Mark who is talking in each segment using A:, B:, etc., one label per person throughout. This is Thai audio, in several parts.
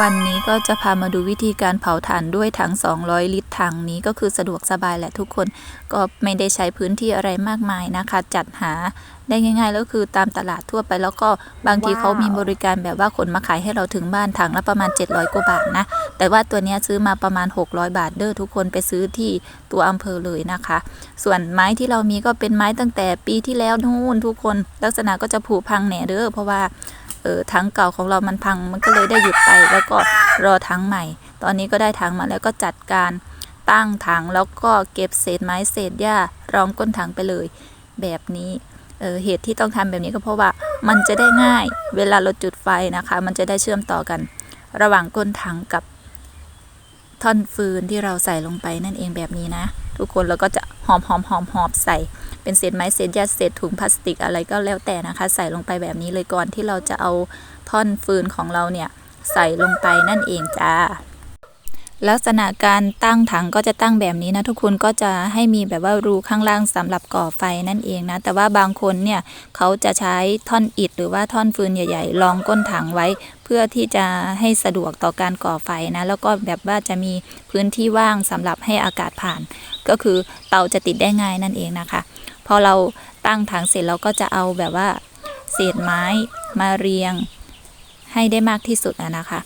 A: วันนี้ก็จะพามาดูวิธีการเผาถ่านด้วยถัง 200 ลิตรถังนี้ก็คือสะดวกสบายแหละทุกคน ก็ไม่ได้ใช้พื้นที่อะไรมากมายนะคะ จัดหาได้ง่ายๆแล้วคือตามตลาดทั่วไปแล้วก็บางทีเขามีบริการแบบว่าขนมาขายให้เราถึงบ้านถังละประมาณ 700กว่าบาทนะ แต่ว่าตัวนี้ซื้อมาประมาณ 600 บาทเด้อทุกคนไปซื้อที่ตัวอำเภอเลยนะคะ ส่วนไม้ที่เรามีก็เป็นไม้ตั้งแต่ปีที่แล้วนู่นทุกคน ลักษณะก็จะผุพังแหน่เด้อเพราะว่า เออทั้งเก่าของเรามันพังมันก็เลยได้หยุดไป แล้วก็รอทั้งใหม่ ตอนนี้ก็ได้ทั้งมาแล้วก็จัดการตั้งถังแล้วก็เก็บเศษไม้เศษหญ้ารองก้นถังไปเลย แบบนี้เออเหตุที่ต้องทำแบบนี้ก็เพราะว่ามันจะได้ง่าย เวลาเราจุดไฟนะคะ มันจะได้เชื่อมต่อกัน ระหว่างก้นถังกับท่อนฟืนที่เราใส่ลงไปนั่นเองแบบนี้นะ ทุกคนแล้วก็จะหอมหอมหอมหอมใส่ เป็นเศษไม้เศษยาเศษถุงพลาสติกอะไรก็แล้วแต่นะคะ ใส่ลงไปแบบนี้เลยก่อนที่เราจะเอาท่อนฟืนของเราเนี่ยใส่ลงไปนั่นเองจ้า ลักษณะการตั้งถังก็จะตั้งแบบนี้นะทุกคนก็จะให้มีแบบว่ารูข้างล่างสำหรับก่อไฟนั่นเองนะ แต่ว่าบางคนเนี่ยเขาจะใช้ท่อนอิฐหรือว่าท่อนฟืนใหญ่ๆรองก้นถังไว้ เพื่อที่จะให้สะดวกต่อการก่อไฟนะ แล้วก็แบบว่าจะมีพื้นที่ว่างสำหรับให้อากาศผ่าน ก็คือเตาจะติดได้ง่ายนั่นเองนะคะพอเราตั้งถังเสร็จเราก็จะเอาแบบว่าเศษไม้มาเรียงให้ได้มากที่สุดนะคะ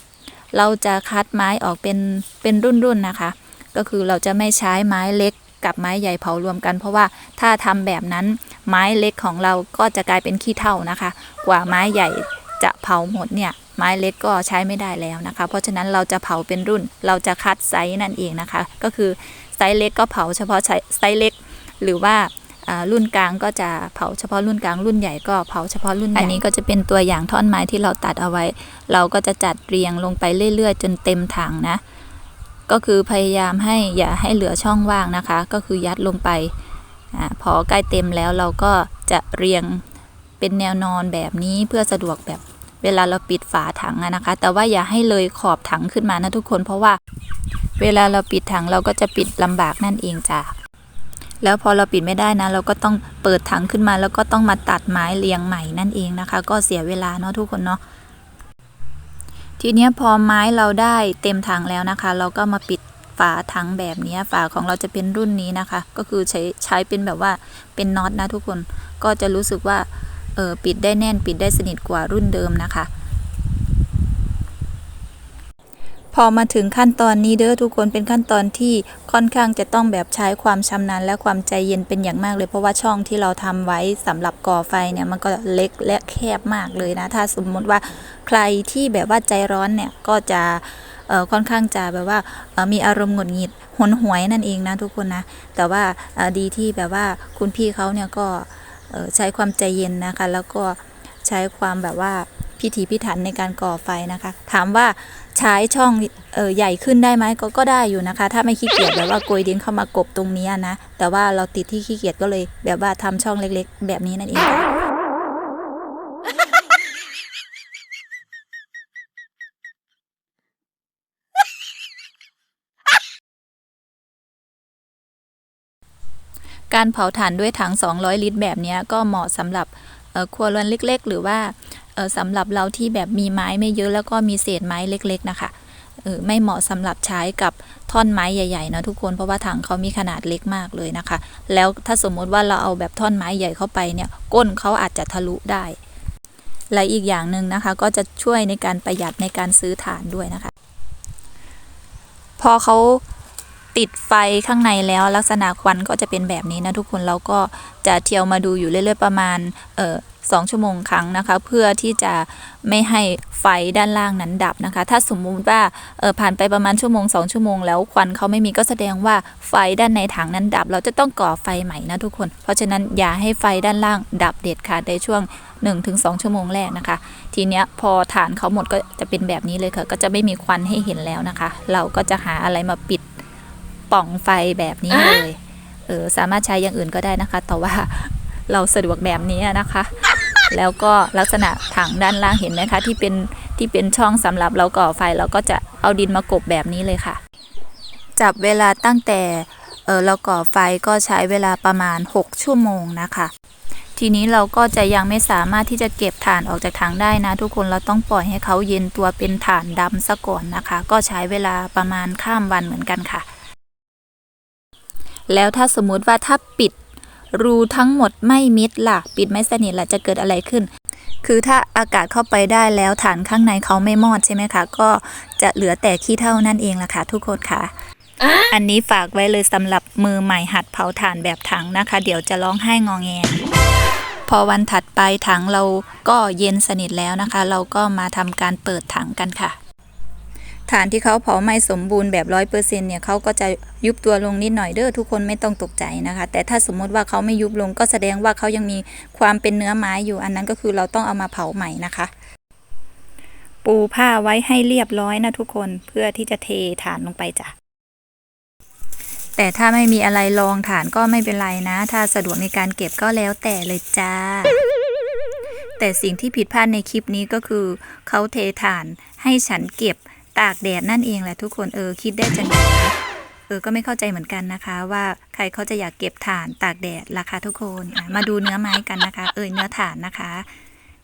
A: เราจะคัดไม้ออกเป็นเป็นรุ่นๆนะคะ ก็คือเราจะไม่ใช้ไม้เล็กกับไม้ใหญ่เผารวมกัน เพราะว่าถ้าทำแบบนั้นไม้เล็กของเราก็จะกลายเป็นขี้เถ้านะคะ กว่าไม้ใหญ่จะเผาหมดเนี่ยไม้เล็กก็ใช้ไม่ได้แล้วนะคะ เพราะฉะนั้นเราจะเผาเป็นรุ่น เราจะคัดไซส์นั่นเองนะคะ ก็คือไซส์เล็กก็เผาเฉพาะไซส์เล็ก หรือว่า รุ่นกลางก็จะเผาเฉพาะรุ่นกลางรุ่นใหญ่ก็เผาเฉพาะรุ่นใหญ่อันนี้ก็จะเป็นตัวอย่างท่อนไม้ที่เราตัดเอาไว้ เราก็จะจัดเรียงลงไปเรื่อยๆ จนเต็มถังนะ ก็คือพยายามให้อย่าให้เหลือช่องว่างนะคะ ก็คือยัดลงไปอพอใกล้เต็มแล้วเราก็จะเรียงเป็นแนวนอนแบบนี้เพื่อสะดวกแบบเวลาเราปิดฝาถังนะคะ แต่ว่าอย่าให้เลยขอบถังขึ้นมานะทุกคน เพราะว่าเวลาเราปิดถังเราก็จะปิดลำบากนั่นเองจ้ะ แล้วพอเราปิดไม่ได้นะ เราก็ต้องเปิดถังขึ้นมาแล้วก็ต้องมาตัดไม้เรียงใหม่นั่นเองนะคะ ก็เสียเวลาเนาะทุกคนเนาะทีนี้พอไม้เราได้เต็มถังแล้วนะคะ เราก็มาปิดฝาถังแบบนี้ฝาของเราจะเป็นรุ่นนี้นะคะ ก็คือใช้ใช้เป็นแบบว่าเป็นน็อตนะทุกคนก็จะรู้สึกว่าเออปิดได้แน่นปิดได้สนิทกว่ารุ่นเดิมนะคะ พอมาถึงขั้นตอนนี้เด้อทุกคนเป็นขั้นตอนที่ค่อนข้างจะต้องแบบใช้ความชำนาญและความใจเย็นเป็นอย่างมากเลย เพราะว่าช่องที่เราทำไว้สำหรับก่อไฟเนี่ยมันก็เล็กและแคบมากเลยนะ ถ้าสมมติว่าใครที่แบบว่าใจร้อนเนี่ยก็จะค่อนข้างจะแบบว่ามีอารมณ์หงุดหงิดหนหวยนั่นเองนะทุกคนนะ แต่ว่าดีที่แบบว่าคุณพี่เขาเนี่ยก็ใช้ความใจเย็นนะคะ แล้วก็ใช้ความแบบว่าพิถีพิถันในการก่อไฟนะคะ ถามว่า ใช้ช่องเออใหญ่ขึ้นได้ไหมก็ก็ได้อยู่นะคะ ถ้าไม่ขี้เกียจแบบว่าโกยดินเข้ามากบตรงนี้นะ แต่ว่าเราติดที่ขี้เกียจก็เลย แบบว่าทำช่องเล็ก ๆ แบบนี้นั่นเองการเผาถ่านด้วยถัง 200 ลิตรแบบนี้ก็เหมาะสำหรับ ครัวเรือนเล็ก ๆ หรือว่าสำหรับเราที่แบบมีไม้ไม่เยอะแล้วก็มีเศษไม้เล็ก ๆ นะคะไม่เหมาะสำหรับใช้กับท่อนไม้ใหญ่ๆนะทุกคนเพราะว่าถังเขามีขนาดเล็กมากเลยนะคะ แล้วถ้าสมมติว่าเราเอาแบบท่อนไม้ใหญ่เข้าไปเนี่ยก้นเขาอาจจะทะลุได้ และอีกอย่างหนึ่งนะคะ ก็จะช่วยในการประหยัดในการซื้อถ่านด้วยนะคะ พอเขา ติดไฟข้างในแล้วลักษณะควันก็จะเป็นแบบนี้นะทุกคนเราก็จะเที่ยวมาดูอยู่เรื่อยๆประมาณเอ่อสองชั่วโมงครั้งนะคะ เพื่อที่จะไม่ให้ไฟด้านล่างนั้นดับนะคะ ถ้าสมมุติว่าเออผ่านไปประมาณชั่วโมงสองชั่วโมงแล้วควันเขาไม่มีก็แสดงว่าไฟด้านในถังนั้นดับ เราจะต้องก่อไฟใหม่นะทุกคน เพราะฉะนั้นอย่าให้ไฟด้านล่างดับเด็ดขาดในช่วง 1-2 ชั่วโมงแรกนะคะ ทีเนี้ยพอฐานเขาหมดก็จะเป็นแบบนี้เลยค่ะก็จะไม่มีควันให้เห็นแล้วนะคะ เราก็จะหาอะไรมาปิด ปล่องไฟแบบนี้เลย เออสามารถใช้อย่างอื่นก็ได้นะคะ แต่ว่าเราสะดวกแบบนี้นะคะ แล้วก็ลักษณะถังด้านล่างเห็นไหมคะ ที่เป็นที่เป็นช่องสำหรับเราก่อไฟเราก็จะเอาดินมากบแบบนี้เลยค่ะ จับเวลาตั้งแต่เออเราก่อไฟก็ใช้เวลาประมาณ 6 ชั่วโมงนะคะททีนี้เราก็จะยังไม่สามารถที่จะเก็บถ่านออกจากถังได้นะ ทุกคนเราต้องปล่อยให้เขาเย็นตัวเป็นถ่านดำซะก่อนนะคะ ก็ใช้เวลาประมาณข้ามวันเหมือนกันค่ะ แล้วถ้าสมมุติว่าถ้าปิดรูทั้งหมดไม่มิดล่ะ ปิดไม่สนิทล่ะจะเกิดอะไรขึ้น คือถ้าอากาศเข้าไปได้แล้วฐานข้างในเขาไม่มอดใช่ไหมคะ ก็จะเหลือแต่ขี้เท่านั่นเองล่ะค่ะทุกคนค่ะ อันนี้ฝากไว้เลยสำหรับมือใหม่หัดเผาถ่านแบบถังนะคะ เดี๋ยวจะร้องไห้งองแงพอวันถัดไปถังเราก็เย็นสนิทแล้วนะคะ เราก็มาทำการเปิดถังกันค่ะ ฐานที่เขาเผาไม่สมบูรณ์แบบร้อยเปอร์เซ็นเนี่ยเขาก็จะยุบตัวลงนิดหน่อยเด้อทุกคนไม่ต้องตกใจนะคะ แต่ถ้าสมมติว่าเขาไม่ยุบลงก็แสดงว่าเขายังมีความเป็นเนื้อไม้อยู่อันนั้นก็คือเราต้องเอามาเผาใหม่นะคะ ปูผ้าไว้ให้เรียบร้อยนะทุกคนเพื่อที่จะเทฐานลงไปจ้ะแต่ถ้าไม่มีอะไรรองฐานก็ไม่เป็นไรนะ ถ้าสะดวกในการเก็บก็แล้วแต่เลยจ้า แต่สิ่งที่ผิดพลาดในคลิปนี้ก็คือ เขาเทฐานให้ฉันเก็บ ตากแดดนั่นเองแหละทุกคนเออคิดได้จังไงเออก็ไม่เข้าใจเหมือนกันนะคะ ว่าใครเขาจะอยากเก็บถ่านตากแดดราคาทุกคนมาดูเนื้อไม้กันนะคะ เออเนื้อถ่านนะคะ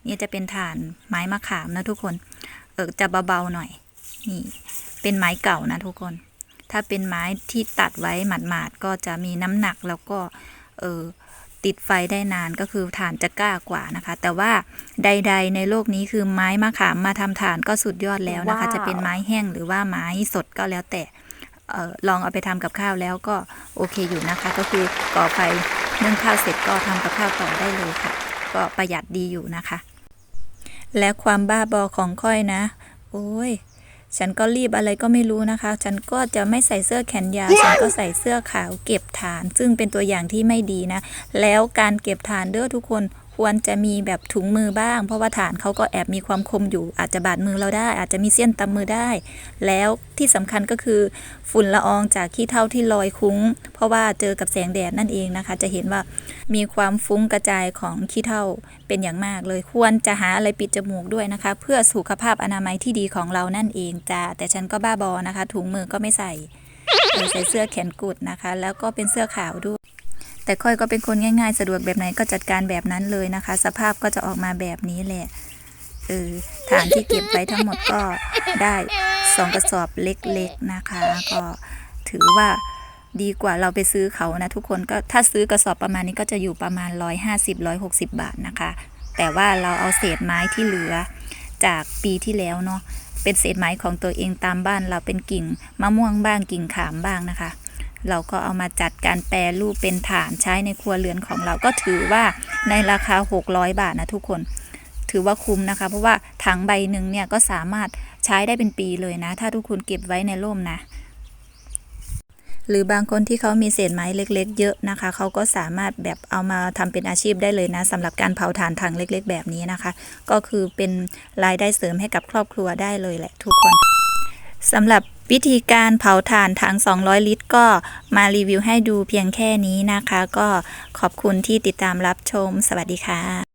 A: นี่จะเป็นถ่านไม้มะขามนะทุกคน เออจะเบาๆหน่อย นี่ เป็นไม้เก่านะทุกคน ถ้าเป็นไม้ที่ตัดไว้หมาดๆก็จะมีน้ำหนักแล้วก็ เออ ติดไฟได้นานก็คือถ่านจะกล้ากว่านะคะ แต่ว่าใด ๆ ในโลกนี้คือไม้มะขามมาทำถ่านก็สุดยอดแล้วนะคะ
B: ว้าว
A: จะเป็นไม้แห้งหรือว่าไม้สดก็แล้วแต่เออลองเอาไปทำกับข้าวแล้วก็โอเคอยู่นะคะ ก็คือก่อไฟนึ่งข้าวเสร็จก็ทำกับข้าวต่อได้เลยค่ะ ก็ประหยัดดีอยู่นะคะ และความบ้าบอของค่อยนะ โอ้ย ฉันก็รีบอะไรก็ไม่รู้นะคะ ฉันก็จะไม่ใส่เสื้อแขนยาวฉันก็ใส่เสื้อขาวเก็บฐาน ซึ่งเป็นตัวอย่างที่ไม่ดีนะ แล้วการเก็บฐานเด้อทุกคน ควรจะมีแบบถุงมือบ้าง เพราะว่าฐานเขาก็แอบมีความคมอยู่ อาจจะบาดมือเราได้ อาจจะมีเสี้ยนตำมือได้ แล้วที่สำคัญก็คือฝุ่นละอองจากขี้เถ้าที่ลอยคุ้ง เพราะว่าเจอกับแสงแดดนั่นเองนะคะ จะเห็นว่ามีความฟุ้งกระจายของขี้เถ้าเป็นอย่างมากเลย ควรจะหาอะไรปิดจมูกด้วยนะคะ เพื่อสุขภาพอนามัยที่ดีของเรานั่นเองจ้าแต่ฉันก็บ้าบอนะคะ ถุงมือก็ไม่ใส่ใส่เสื้อแขนกุดนะคะ แล้วก็เป็นเสื้อขาวด้วย แต่ค่อยก็เป็นคนง่าย ๆ สะดวกแบบไหนก็จัดการแบบนั้นเลยนะคะ สภาพก็จะออกมาแบบนี้แหละเออฐานที่เก็บไว้ทั้งหมดก็ได้สองกระสอบเล็กๆนะคะ ก็ถือว่าดีกว่าเราไปซื้อเขานะทุกคนก็ถ้าซื้อกระสอบประมาณนี้ก็จะอยู่ประมาณ 150-160 บาทนะคะ แต่ว่าเราเอาเศษไม้ที่เหลือจากปีที่แล้วเนาะเป็นเศษไม้ของตัวเองตามบ้านเราเป็นกิ่งมะม่วงบ้างกิ่งขามบ้างนะคะ เราก็เอามาจัดการแปรรูปเป็นฐานใช้ในครัวเรือนของเราก็ถือว่าในราคา 600 บาทนะทุกคน ถือว่าคุ้มนะคะ เพราะว่าถังใบหนึ่งเนี่ยก็สามารถใช้ได้เป็นปีเลยนะ ถ้าทุกคนเก็บไว้ในร่มนะหรือบางคนที่เขามีเศษไม้เล็ก ๆ เยอะนะคะ เขาก็สามารถแบบเอามาทำเป็นอาชีพได้เลยนะสำหรับการเผาถ่านถังเล็ก ๆ แบบนี้นะคะ ก็คือเป็นรายได้เสริมให้กับครอบครัวได้เลยแหละทุกคนสำหรับ วิธีการเผาถ่านถัง 200 ลิตร ก็มารีวิวให้ดูเพียงแค่นี้นะคะ ก็ขอบคุณที่ติดตามรับชม สวัสดีค่ะ